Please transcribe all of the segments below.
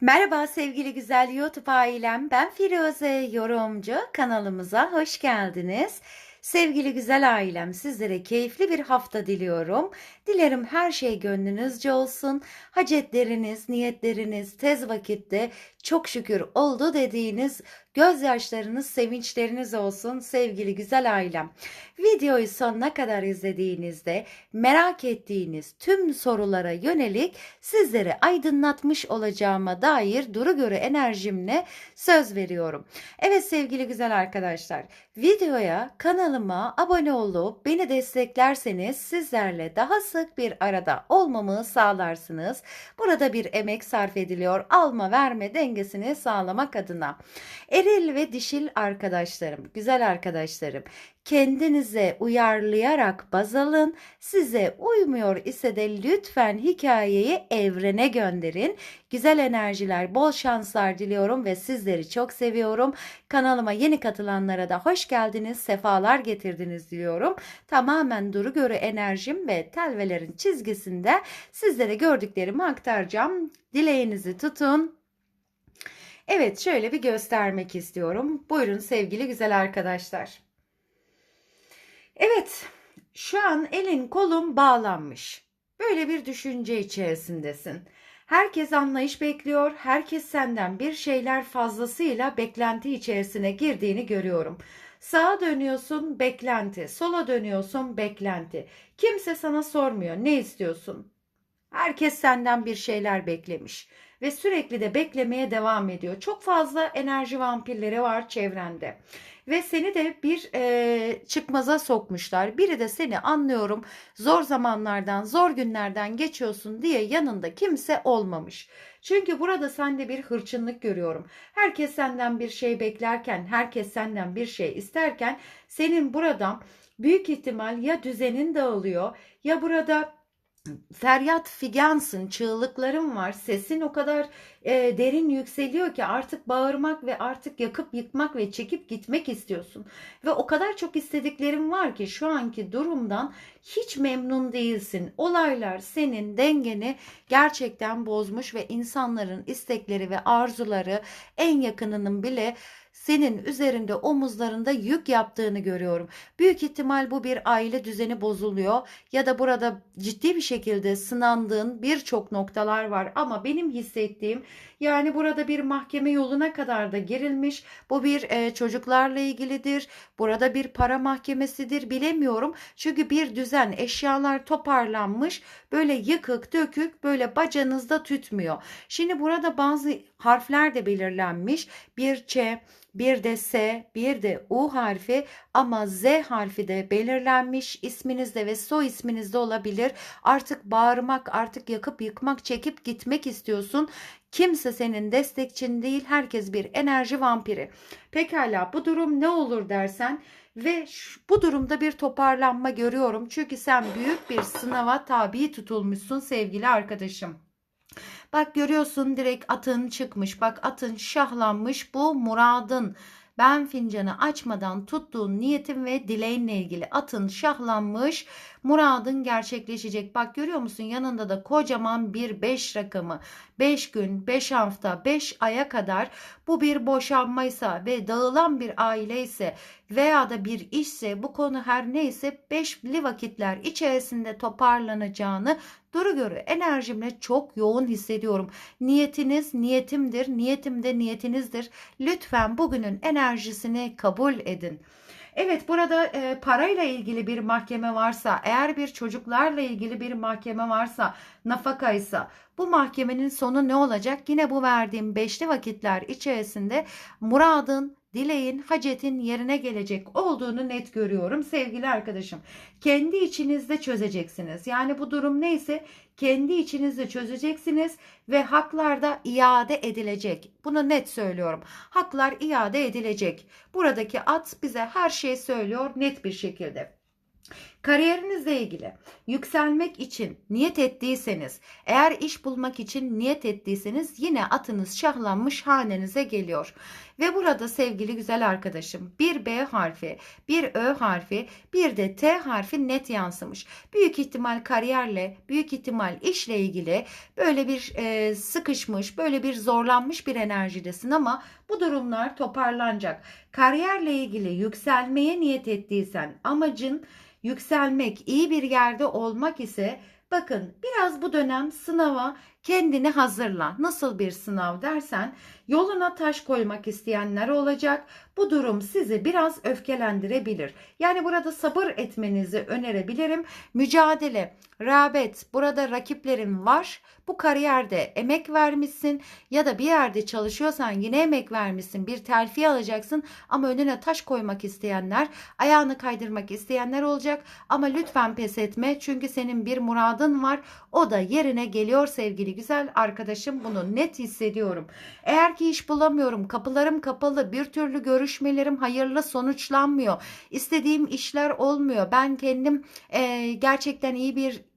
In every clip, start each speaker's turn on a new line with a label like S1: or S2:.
S1: Merhaba sevgili güzel YouTube ailem. Ben Firuze Yorumcu. Kanalımıza hoş geldiniz. Sevgili güzel ailem sizlere keyifli bir hafta diliyorum. Dilerim her şey gönlünüzce olsun. Hacetleriniz, niyetleriniz tez vakitte çok şükür oldu dediğiniz gözyaşlarınız, sevinçleriniz olsun sevgili güzel ailem. Videoyu sonuna kadar izlediğinizde merak ettiğiniz tüm sorulara yönelik sizleri aydınlatmış olacağıma dair duru göre enerjimle söz veriyorum. Evet sevgili güzel arkadaşlar, videoya kanalıma abone olup beni desteklerseniz sizlerle daha sık bir arada olmamı sağlarsınız. Burada bir emek sarf ediliyor alma verme dengesini sağlamak adına. Eril ve dişil arkadaşlarım, güzel arkadaşlarım kendinize uyarlayarak baz alın. Size uymuyor ise de lütfen hikayeyi evrene gönderin. Güzel enerjiler, bol şanslar diliyorum ve sizleri çok seviyorum. Kanalıma yeni katılanlara da hoş geldiniz, sefalar getirdiniz diyorum. Tamamen duru göre enerjim ve telvelerin çizgisinde sizlere gördüklerimi aktaracağım. Dileğinizi tutun. Evet şöyle bir göstermek istiyorum. Buyurun sevgili güzel arkadaşlar. Evet, şu an elin kolun bağlanmış. Böyle bir düşünce içerisindesin. Herkes anlayış bekliyor. Herkes senden bir şeyler fazlasıyla beklenti içerisine girdiğini görüyorum. Sağa dönüyorsun beklenti, sola dönüyorsun beklenti. Kimse sana sormuyor ne istiyorsun? Herkes senden bir şeyler beklemiş ve sürekli de beklemeye devam ediyor. Çok fazla enerji vampirleri var çevrende ve seni de bir e, çıkmaza sokmuşlar. Biri de seni anlıyorum zor zamanlardan, zor günlerden geçiyorsun diye yanında kimse olmamış. Çünkü burada sende bir hırçınlık görüyorum. Herkes senden bir şey beklerken, herkes senden bir şey isterken senin buradan büyük ihtimal ya düzenin dağılıyor ya burada feryat figansın, çığlıkların var. Sesin o kadar e, derin yükseliyor ki artık bağırmak ve artık yakıp yıkmak ve çekip gitmek istiyorsun. Ve o kadar çok istediklerin var ki şu anki durumdan hiç memnun değilsin. Olaylar senin dengeni gerçekten bozmuş ve insanların istekleri ve arzuları en yakınının bile senin üzerinde omuzlarında yük yaptığını görüyorum. Büyük ihtimal bu bir aile düzeni bozuluyor ya da burada ciddi bir şekilde sınandığın birçok noktalar var ama benim hissettiğim yani burada bir mahkeme yoluna kadar da girilmiş. Bu bir e, çocuklarla ilgilidir. Burada bir para mahkemesidir bilemiyorum. Çünkü bir düzen eşyalar toparlanmış böyle yıkık dökük böyle bacanızda tütmüyor. Şimdi burada bazı harfler de belirlenmiş. Bir Ç, bir de S, bir de U harfi ama Z harfi de belirlenmiş isminizde ve soy isminizde olabilir. Artık bağırmak, artık yakıp yıkmak, çekip gitmek istiyorsun. Kimse senin destekçin değil, herkes bir enerji vampiri. Pekala bu durum ne olur dersen ve bu durumda bir toparlanma görüyorum. Çünkü sen büyük bir sınava tabi tutulmuşsun sevgili arkadaşım. Bak görüyorsun direkt atın çıkmış. Bak atın şahlanmış. Bu muradın. Ben fincanı açmadan tuttuğun niyetin ve dileğinle ilgili atın şahlanmış. Muradın gerçekleşecek. Bak görüyor musun yanında da kocaman bir 5 rakamı. 5 gün, 5 hafta, 5 aya kadar bu bir boşanmaysa ve dağılan bir aile ise veya da bir işse bu konu her neyse beşli vakitler içerisinde toparlanacağını duru göre enerjimle çok yoğun hissediyorum. Niyetiniz niyetimdir, niyetim de niyetinizdir. Lütfen bugünün enerjisini kabul edin. Evet burada e, parayla ilgili bir mahkeme varsa, eğer bir çocuklarla ilgili bir mahkeme varsa, nafakaysa bu mahkemenin sonu ne olacak? Yine bu verdiğim beşli vakitler içerisinde muradın, dileğin, hacetin yerine gelecek olduğunu net görüyorum sevgili arkadaşım. Kendi içinizde çözeceksiniz. Yani bu durum neyse kendi içinizde çözeceksiniz ve haklar da iade edilecek. Bunu net söylüyorum. Haklar iade edilecek. Buradaki at bize her şeyi söylüyor net bir şekilde. Kariyerinizle ilgili yükselmek için niyet ettiyseniz, eğer iş bulmak için niyet ettiyseniz yine atınız şahlanmış hanenize geliyor. Ve burada sevgili güzel arkadaşım bir B harfi, bir Ö harfi, bir de T harfi net yansımış. Büyük ihtimal kariyerle, büyük ihtimal işle ilgili böyle bir e, sıkışmış, böyle bir zorlanmış bir enerjidesin ama bu durumlar toparlanacak. Kariyerle ilgili yükselmeye niyet ettiysen amacın yükselmek, iyi bir yerde olmak ise bakın biraz bu dönem sınava kendini hazırla. Nasıl bir sınav dersen yoluna taş koymak isteyenler olacak. Bu durum sizi biraz öfkelendirebilir. Yani burada sabır etmenizi önerebilirim. Mücadele, rağbet, burada rakiplerin var. Bu kariyerde emek vermişsin ya da bir yerde çalışıyorsan yine emek vermişsin. Bir terfi alacaksın ama önüne taş koymak isteyenler, ayağını kaydırmak isteyenler olacak. Ama lütfen pes etme çünkü senin bir muradın var. O da yerine geliyor sevgili güzel arkadaşım. Bunu net hissediyorum. Eğer ki iş bulamıyorum, kapılarım kapalı, bir türlü görüşmelerim hayırlı sonuçlanmıyor. İstediğim işler olmuyor. Ben kendim e, gerçekten iyi bir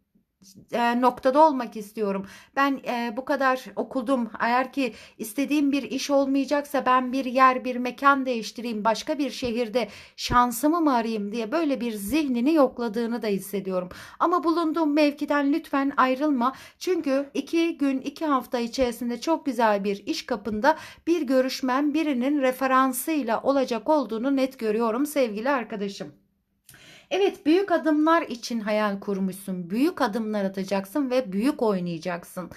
S1: e, noktada olmak istiyorum. Ben e, bu kadar okudum. Eğer ki istediğim bir iş olmayacaksa ben bir yer, bir mekan değiştireyim, başka bir şehirde şansımı mı arayayım diye böyle bir zihnini yokladığını da hissediyorum. Ama bulunduğum mevkiden lütfen ayrılma. Çünkü iki gün, iki hafta içerisinde çok güzel bir iş kapında bir görüşmen birinin referansıyla olacak olduğunu net görüyorum sevgili arkadaşım. Evet büyük adımlar için hayal kurmuşsun. Büyük adımlar atacaksın ve büyük oynayacaksın.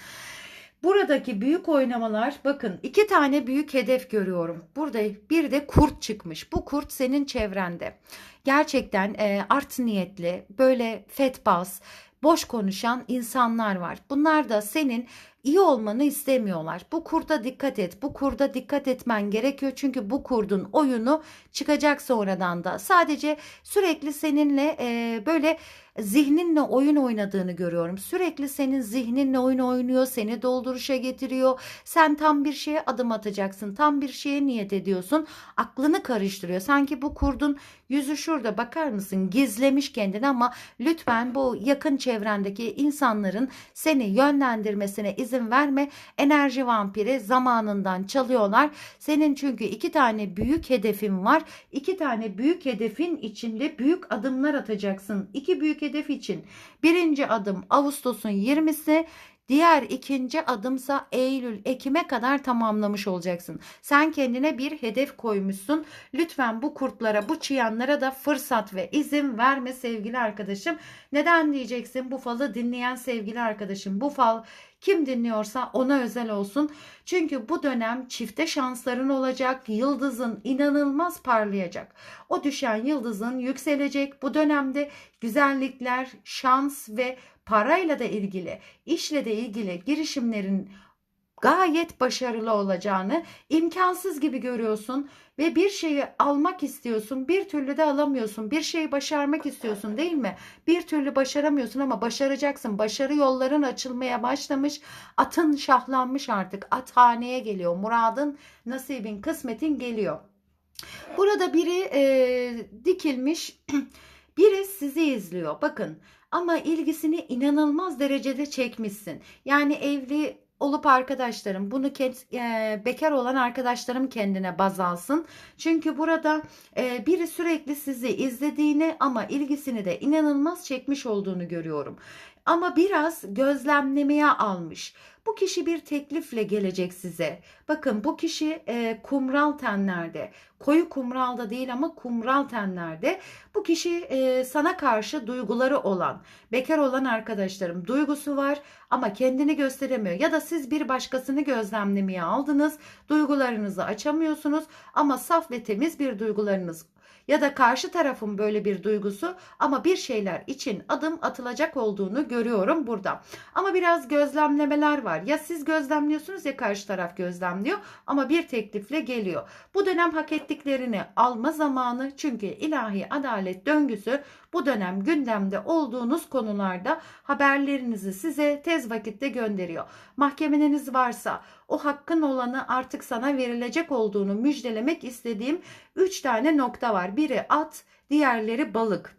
S1: Buradaki büyük oynamalar bakın iki tane büyük hedef görüyorum. Burada bir de kurt çıkmış. Bu kurt senin çevrende. Gerçekten e, art niyetli böyle fetbaz boş konuşan insanlar var. Bunlar da senin iyi olmanı istemiyorlar. Bu kurda dikkat et. Bu kurda dikkat etmen gerekiyor. Çünkü bu kurdun oyunu çıkacak sonradan da. Sadece sürekli seninle e, böyle zihninle oyun oynadığını görüyorum. Sürekli senin zihninle oyun oynuyor, seni dolduruşa getiriyor. Sen tam bir şeye adım atacaksın, tam bir şeye niyet ediyorsun. Aklını karıştırıyor. Sanki bu kurdun yüzü şurada bakar mısın? Gizlemiş kendini ama lütfen bu yakın çevrendeki insanların seni yönlendirmesine izin verme. Enerji vampiri zamanından çalıyorlar. Senin çünkü iki tane büyük hedefin var. İki tane büyük hedefin içinde büyük adımlar atacaksın. İki büyük hedef için. Birinci adım Ağustos'un 20'si, Diğer ikinci adımsa Eylül, Ekim'e kadar tamamlamış olacaksın. Sen kendine bir hedef koymuşsun. Lütfen bu kurtlara, bu çıyanlara da fırsat ve izin verme sevgili arkadaşım. Neden diyeceksin bu falı dinleyen sevgili arkadaşım? Bu fal kim dinliyorsa ona özel olsun. Çünkü bu dönem çifte şansların olacak. Yıldızın inanılmaz parlayacak. O düşen yıldızın yükselecek. Bu dönemde güzellikler, şans ve parayla da ilgili, işle de ilgili girişimlerin gayet başarılı olacağını imkansız gibi görüyorsun ve bir şeyi almak istiyorsun bir türlü de alamıyorsun. Bir şeyi başarmak istiyorsun değil mi? Bir türlü başaramıyorsun ama başaracaksın. Başarı yolların açılmaya başlamış atın şahlanmış artık. At haneye geliyor. Muradın nasibin kısmetin geliyor. Burada biri e, dikilmiş biri sizi izliyor. Bakın ama ilgisini inanılmaz derecede çekmişsin. Yani evli olup arkadaşlarım bunu e, bekar olan arkadaşlarım kendine baz alsın. Çünkü burada e, biri sürekli sizi izlediğini ama ilgisini de inanılmaz çekmiş olduğunu görüyorum. Ama biraz gözlemlemeye almış. Bu kişi bir teklifle gelecek size. Bakın bu kişi e, kumral tenlerde. Koyu kumralda değil ama kumral tenlerde. Bu kişi e, sana karşı duyguları olan, bekar olan arkadaşlarım duygusu var ama kendini gösteremiyor. Ya da siz bir başkasını gözlemlemeye aldınız. Duygularınızı açamıyorsunuz ama saf ve temiz bir duygularınız ya da karşı tarafın böyle bir duygusu ama bir şeyler için adım atılacak olduğunu görüyorum burada. Ama biraz gözlemlemeler var. Ya siz gözlemliyorsunuz ya karşı taraf gözlemliyor ama bir teklifle geliyor. Bu dönem hak ettiklerini alma zamanı çünkü ilahi adalet döngüsü bu dönem gündemde olduğunuz konularda haberlerinizi size tez vakitte gönderiyor. Mahkemeneniz varsa o hakkın olanı artık sana verilecek olduğunu müjdelemek istediğim 3 tane nokta var. Biri at, diğerleri balık.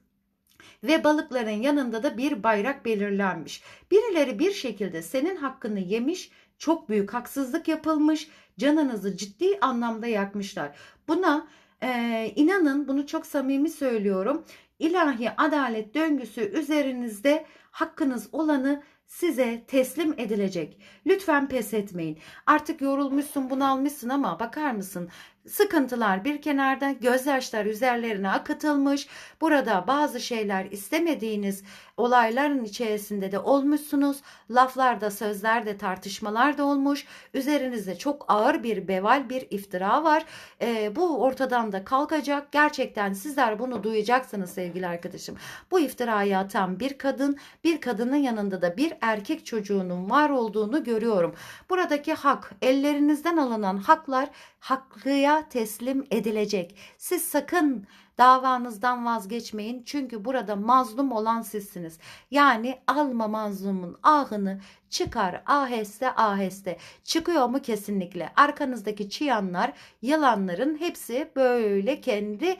S1: ve balıkların yanında da bir bayrak belirlenmiş. Birileri bir şekilde senin hakkını yemiş, çok büyük haksızlık yapılmış, canınızı ciddi anlamda yakmışlar. Buna e, inanın bunu çok samimi söylüyorum. İlahi adalet döngüsü üzerinizde hakkınız olanı size teslim edilecek. Lütfen pes etmeyin. Artık yorulmuşsun, bunalmışsın ama bakar mısın? Sıkıntılar bir kenarda, gözyaşlar üzerlerine akıtılmış. Burada bazı şeyler istemediğiniz olayların içerisinde de olmuşsunuz. Laflarda, sözlerde, tartışmalar da olmuş. Üzerinizde çok ağır bir beval, bir iftira var. Ee, bu ortadan da kalkacak. Gerçekten sizler bunu duyacaksınız sevgili arkadaşım. Bu iftirayı atan bir kadın, bir kadının yanında da bir erkek çocuğunun var olduğunu görüyorum. Buradaki hak, ellerinizden alınan haklar haklıya teslim edilecek. Siz sakın davanızdan vazgeçmeyin çünkü burada mazlum olan sizsiniz. Yani alma mazlumun ahını çıkar aheste aheste. Çıkıyor mu kesinlikle. Arkanızdaki çıyanlar, yılanların hepsi böyle kendi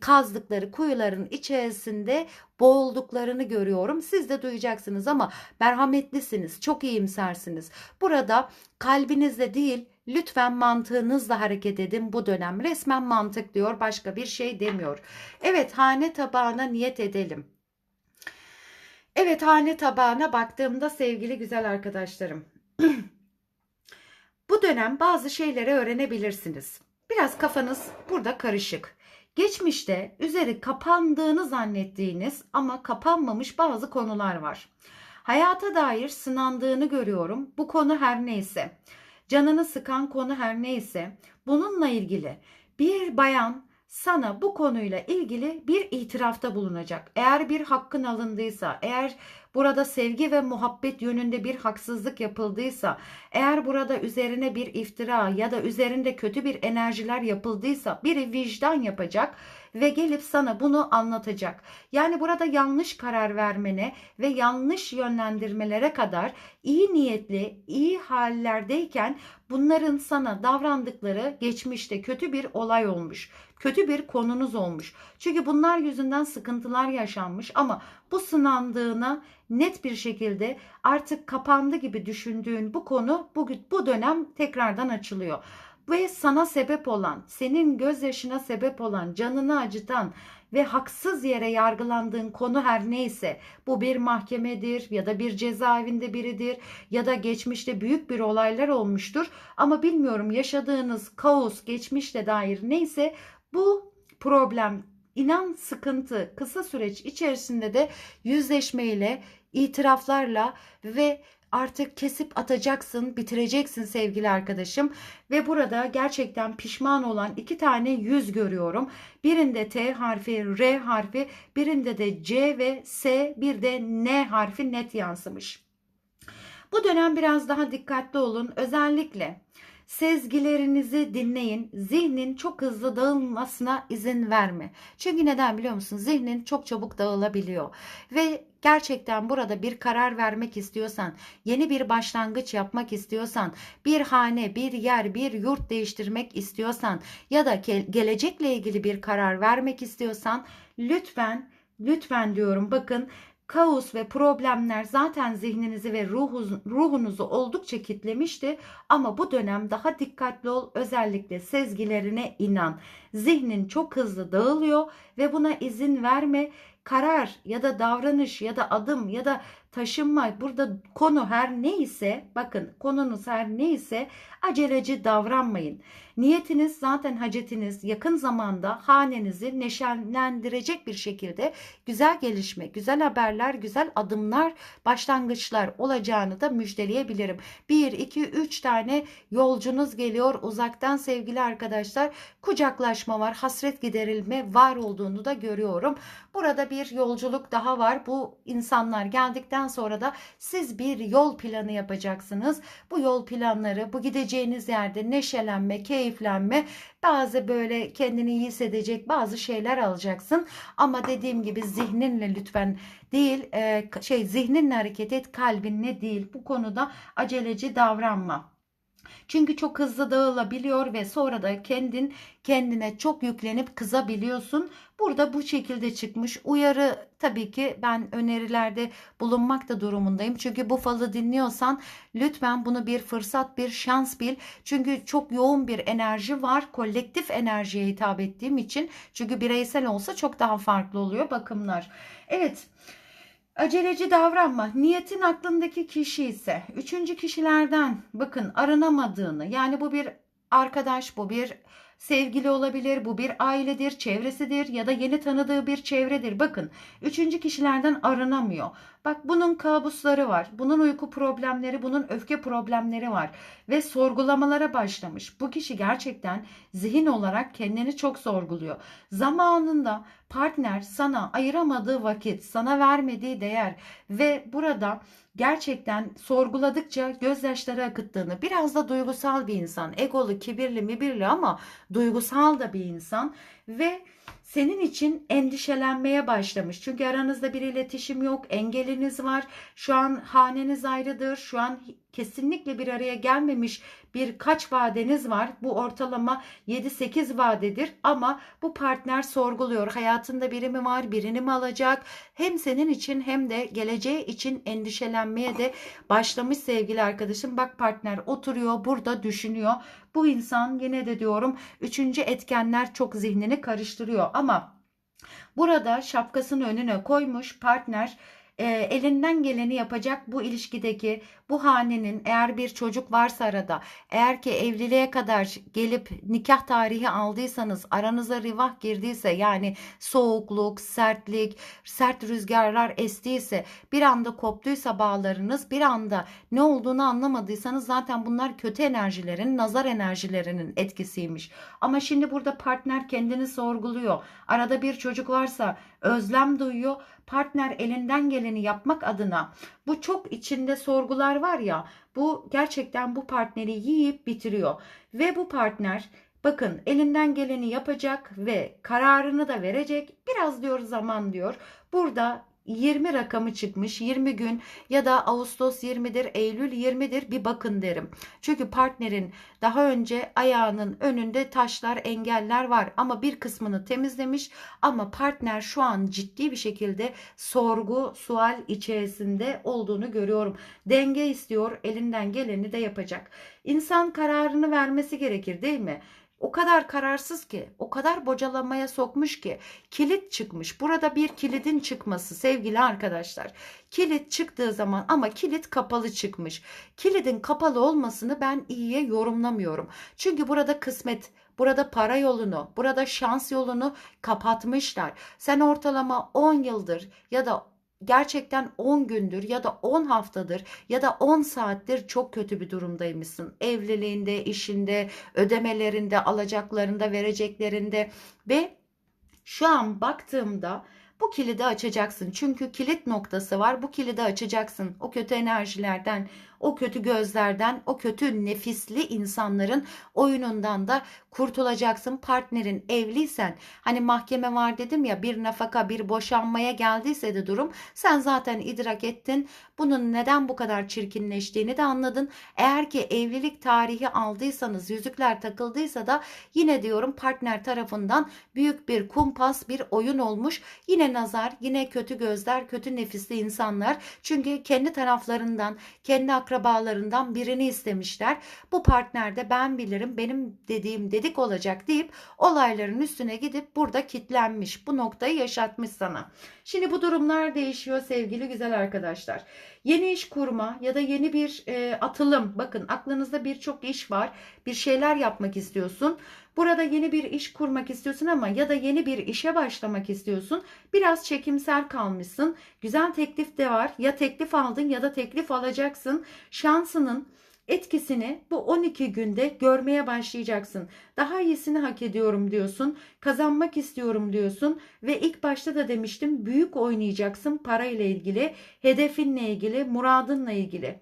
S1: kazdıkları kuyuların içerisinde boğulduklarını görüyorum. Siz de duyacaksınız ama merhametlisiniz, çok iyimsersiniz. Burada kalbinizle değil Lütfen mantığınızla hareket edin bu dönem. Resmen mantık diyor, başka bir şey demiyor. Evet, hane tabağına niyet edelim. Evet, hane tabağına baktığımda sevgili güzel arkadaşlarım. bu dönem bazı şeyleri öğrenebilirsiniz. Biraz kafanız burada karışık. Geçmişte üzeri kapandığını zannettiğiniz ama kapanmamış bazı konular var. Hayata dair sınandığını görüyorum. Bu konu her neyse canını sıkan konu her neyse bununla ilgili bir bayan sana bu konuyla ilgili bir itirafta bulunacak. Eğer bir hakkın alındıysa, eğer burada sevgi ve muhabbet yönünde bir haksızlık yapıldıysa, eğer burada üzerine bir iftira ya da üzerinde kötü bir enerjiler yapıldıysa biri vicdan yapacak ve gelip sana bunu anlatacak. Yani burada yanlış karar vermene ve yanlış yönlendirmelere kadar iyi niyetli, iyi hallerdeyken bunların sana davrandıkları geçmişte kötü bir olay olmuş. Kötü bir konunuz olmuş. Çünkü bunlar yüzünden sıkıntılar yaşanmış ama bu sınandığına net bir şekilde artık kapandı gibi düşündüğün bu konu bu, bu dönem tekrardan açılıyor ve sana sebep olan, senin gözyaşına sebep olan, canını acıtan ve haksız yere yargılandığın konu her neyse bu bir mahkemedir ya da bir cezaevinde biridir ya da geçmişte büyük bir olaylar olmuştur. Ama bilmiyorum yaşadığınız kaos geçmişte dair neyse bu problem inan sıkıntı kısa süreç içerisinde de yüzleşmeyle itiraflarla ve artık kesip atacaksın, bitireceksin sevgili arkadaşım. Ve burada gerçekten pişman olan iki tane yüz görüyorum. Birinde T harfi, R harfi, birinde de C ve S, bir de N harfi net yansımış. Bu dönem biraz daha dikkatli olun. Özellikle Sezgilerinizi dinleyin. Zihnin çok hızlı dağılmasına izin verme. Çünkü neden biliyor musun? Zihnin çok çabuk dağılabiliyor. Ve gerçekten burada bir karar vermek istiyorsan, yeni bir başlangıç yapmak istiyorsan, bir hane, bir yer, bir yurt değiştirmek istiyorsan ya da gelecekle ilgili bir karar vermek istiyorsan lütfen lütfen diyorum bakın kaos ve problemler zaten zihninizi ve ruhunuzu oldukça kitlemişti ama bu dönem daha dikkatli ol özellikle sezgilerine inan. Zihnin çok hızlı dağılıyor ve buna izin verme. Karar ya da davranış ya da adım ya da taşınma burada konu her neyse bakın konunuz her neyse aceleci davranmayın. Niyetiniz zaten hacetiniz yakın zamanda hanenizi neşelendirecek bir şekilde güzel gelişme, güzel haberler, güzel adımlar, başlangıçlar olacağını da müjdeleyebilirim. 1, 2, 3 tane yolcunuz geliyor uzaktan sevgili arkadaşlar. Kucaklaşma var, hasret giderilme var olduğunu da görüyorum. Burada bir yolculuk daha var. Bu insanlar geldikten sonra da siz bir yol planı yapacaksınız. Bu yol planları, bu gideceğiniz yerde neşelenme, keyif keyiflenme, bazı böyle kendini iyi hissedecek bazı şeyler alacaksın. Ama dediğim gibi zihninle lütfen değil e, şey zihninle hareket et kalbinle değil. Bu konuda aceleci davranma. Çünkü çok hızlı dağılabiliyor ve sonra da kendin kendine çok yüklenip kızabiliyorsun. Burada bu şekilde çıkmış. Uyarı tabii ki ben önerilerde bulunmak da durumundayım. Çünkü bu falı dinliyorsan lütfen bunu bir fırsat, bir şans bil. Çünkü çok yoğun bir enerji var. Kolektif enerjiye hitap ettiğim için. Çünkü bireysel olsa çok daha farklı oluyor bakımlar. Evet. Aceleci davranma. Niyetin aklındaki kişi ise üçüncü kişilerden bakın aranamadığını yani bu bir arkadaş, bu bir sevgili olabilir, bu bir ailedir, çevresidir ya da yeni tanıdığı bir çevredir. Bakın üçüncü kişilerden aranamıyor. Bak bunun kabusları var, bunun uyku problemleri, bunun öfke problemleri var ve sorgulamalara başlamış. Bu kişi gerçekten zihin olarak kendini çok sorguluyor. Zamanında partner sana ayıramadığı vakit, sana vermediği değer ve burada gerçekten sorguladıkça gözyaşları akıttığını, biraz da duygusal bir insan, egolu, kibirli, mibirli ama duygusal da bir insan ve senin için endişelenmeye başlamış. Çünkü aranızda bir iletişim yok, engeliniz var. Şu an haneniz ayrıdır. Şu an kesinlikle bir araya gelmemiş birkaç vadeniz var. Bu ortalama 7-8 vadedir ama bu partner sorguluyor. Hayatında biri mi var, birini mi alacak? Hem senin için hem de geleceği için endişelenmeye de başlamış sevgili arkadaşım. Bak partner oturuyor, burada düşünüyor. Bu insan yine de diyorum üçüncü etkenler çok zihnini karıştırıyor ama burada şapkasını önüne koymuş partner e, elinden geleni yapacak bu ilişkideki bu hanenin eğer bir çocuk varsa arada eğer ki evliliğe kadar gelip nikah tarihi aldıysanız aranıza rivah girdiyse yani soğukluk, sertlik, sert rüzgarlar estiyse bir anda koptuysa bağlarınız bir anda ne olduğunu anlamadıysanız zaten bunlar kötü enerjilerin, nazar enerjilerinin etkisiymiş. Ama şimdi burada partner kendini sorguluyor. Arada bir çocuk varsa özlem duyuyor. Partner elinden geleni yapmak adına bu çok içinde sorgular var ya bu gerçekten bu partneri yiyip bitiriyor. Ve bu partner bakın elinden geleni yapacak ve kararını da verecek. Biraz diyor zaman diyor. Burada 20 rakamı çıkmış 20 gün ya da Ağustos 20'dir Eylül 20'dir bir bakın derim. Çünkü partnerin daha önce ayağının önünde taşlar engeller var ama bir kısmını temizlemiş ama partner şu an ciddi bir şekilde sorgu sual içerisinde olduğunu görüyorum. Denge istiyor elinden geleni de yapacak. İnsan kararını vermesi gerekir değil mi? O kadar kararsız ki, o kadar bocalamaya sokmuş ki kilit çıkmış. Burada bir kilidin çıkması sevgili arkadaşlar. Kilit çıktığı zaman ama kilit kapalı çıkmış. Kilidin kapalı olmasını ben iyiye yorumlamıyorum. Çünkü burada kısmet, burada para yolunu, burada şans yolunu kapatmışlar. Sen ortalama 10 yıldır ya da gerçekten 10 gündür ya da 10 haftadır ya da 10 saattir çok kötü bir durumdaymışsın. Evliliğinde, işinde, ödemelerinde, alacaklarında, vereceklerinde ve şu an baktığımda bu kilidi açacaksın. Çünkü kilit noktası var. Bu kilidi açacaksın. O kötü enerjilerden, o kötü gözlerden, o kötü nefisli insanların oyunundan da kurtulacaksın. Partnerin evliysen hani mahkeme var dedim ya bir nafaka bir boşanmaya geldiyse de durum sen zaten idrak ettin. Bunun neden bu kadar çirkinleştiğini de anladın. Eğer ki evlilik tarihi aldıysanız yüzükler takıldıysa da yine diyorum partner tarafından büyük bir kumpas bir oyun olmuş. Yine nazar yine kötü gözler kötü nefisli insanlar. Çünkü kendi taraflarından kendi akrabalarından birini istemişler. Bu partner de ben bilirim benim dediğim dedik olacak deyip olayların üstüne gidip burada kitlenmiş. Bu noktayı yaşatmış sana. Şimdi bu durumlar değişiyor sevgili güzel arkadaşlar. Yeni iş kurma ya da yeni bir e, atılım. Bakın aklınızda birçok iş var. Bir şeyler yapmak istiyorsun. Burada yeni bir iş kurmak istiyorsun ama ya da yeni bir işe başlamak istiyorsun. Biraz çekimsel kalmışsın. Güzel teklif de var. Ya teklif aldın ya da teklif alacaksın. Şansının etkisini bu 12 günde görmeye başlayacaksın. Daha iyisini hak ediyorum diyorsun. Kazanmak istiyorum diyorsun ve ilk başta da demiştim büyük oynayacaksın parayla ilgili, hedefinle ilgili, muradınla ilgili.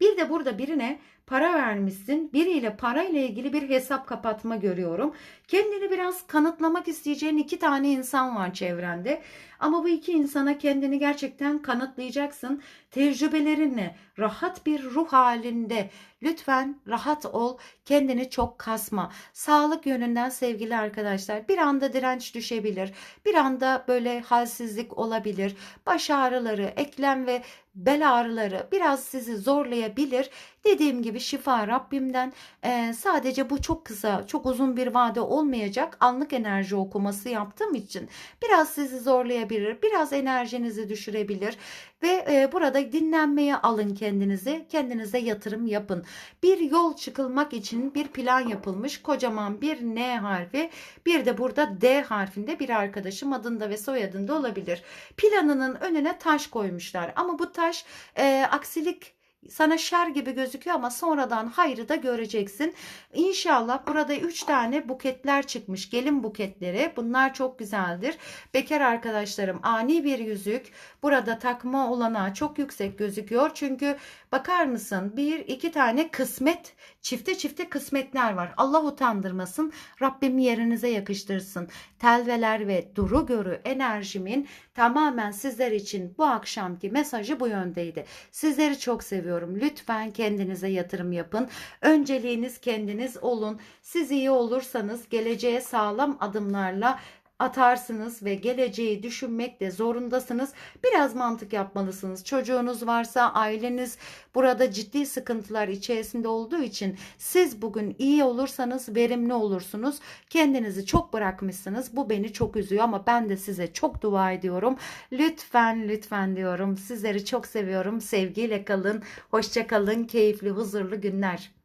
S1: Bir de burada birine para vermişsin. Biriyle parayla ilgili bir hesap kapatma görüyorum. Kendini biraz kanıtlamak isteyeceğin iki tane insan var çevrende. Ama bu iki insana kendini gerçekten kanıtlayacaksın. Tecrübelerinle rahat bir ruh halinde lütfen rahat ol. Kendini çok kasma. Sağlık yönünden sevgili arkadaşlar bir anda direnç düşebilir. Bir anda böyle halsizlik olabilir. Baş ağrıları, eklem ve bel ağrıları biraz sizi zorlayabilir. Dediğim gibi şifa Rabbimden. Ee, sadece bu çok kısa, çok uzun bir vade olmayacak. Anlık enerji okuması yaptığım için biraz sizi zorlayabilir, biraz enerjinizi düşürebilir ve e, burada dinlenmeye alın kendinizi, kendinize yatırım yapın. Bir yol çıkılmak için bir plan yapılmış. Kocaman bir N harfi, bir de burada D harfinde bir arkadaşım adında ve soyadında olabilir. Planının önüne taş koymuşlar ama bu taş e, aksilik sana şer gibi gözüküyor ama sonradan hayrı da göreceksin. İnşallah burada 3 tane buketler çıkmış. Gelin buketleri. Bunlar çok güzeldir. Bekar arkadaşlarım ani bir yüzük. Burada takma olanağı çok yüksek gözüküyor. Çünkü bakar mısın? Bir iki tane kısmet çifte çifte kısmetler var. Allah utandırmasın. Rabbim yerinize yakıştırsın. Telveler ve duru görü enerjimin tamamen sizler için bu akşamki mesajı bu yöndeydi. Sizleri çok seviyorum. Lütfen kendinize yatırım yapın. Önceliğiniz kendiniz olun. Siz iyi olursanız geleceğe sağlam adımlarla atarsınız ve geleceği düşünmek de zorundasınız. Biraz mantık yapmalısınız. Çocuğunuz varsa aileniz burada ciddi sıkıntılar içerisinde olduğu için siz bugün iyi olursanız verimli olursunuz. Kendinizi çok bırakmışsınız. Bu beni çok üzüyor ama ben de size çok dua ediyorum. Lütfen lütfen diyorum. Sizleri çok seviyorum. Sevgiyle kalın. Hoşça kalın. Keyifli, huzurlu günler.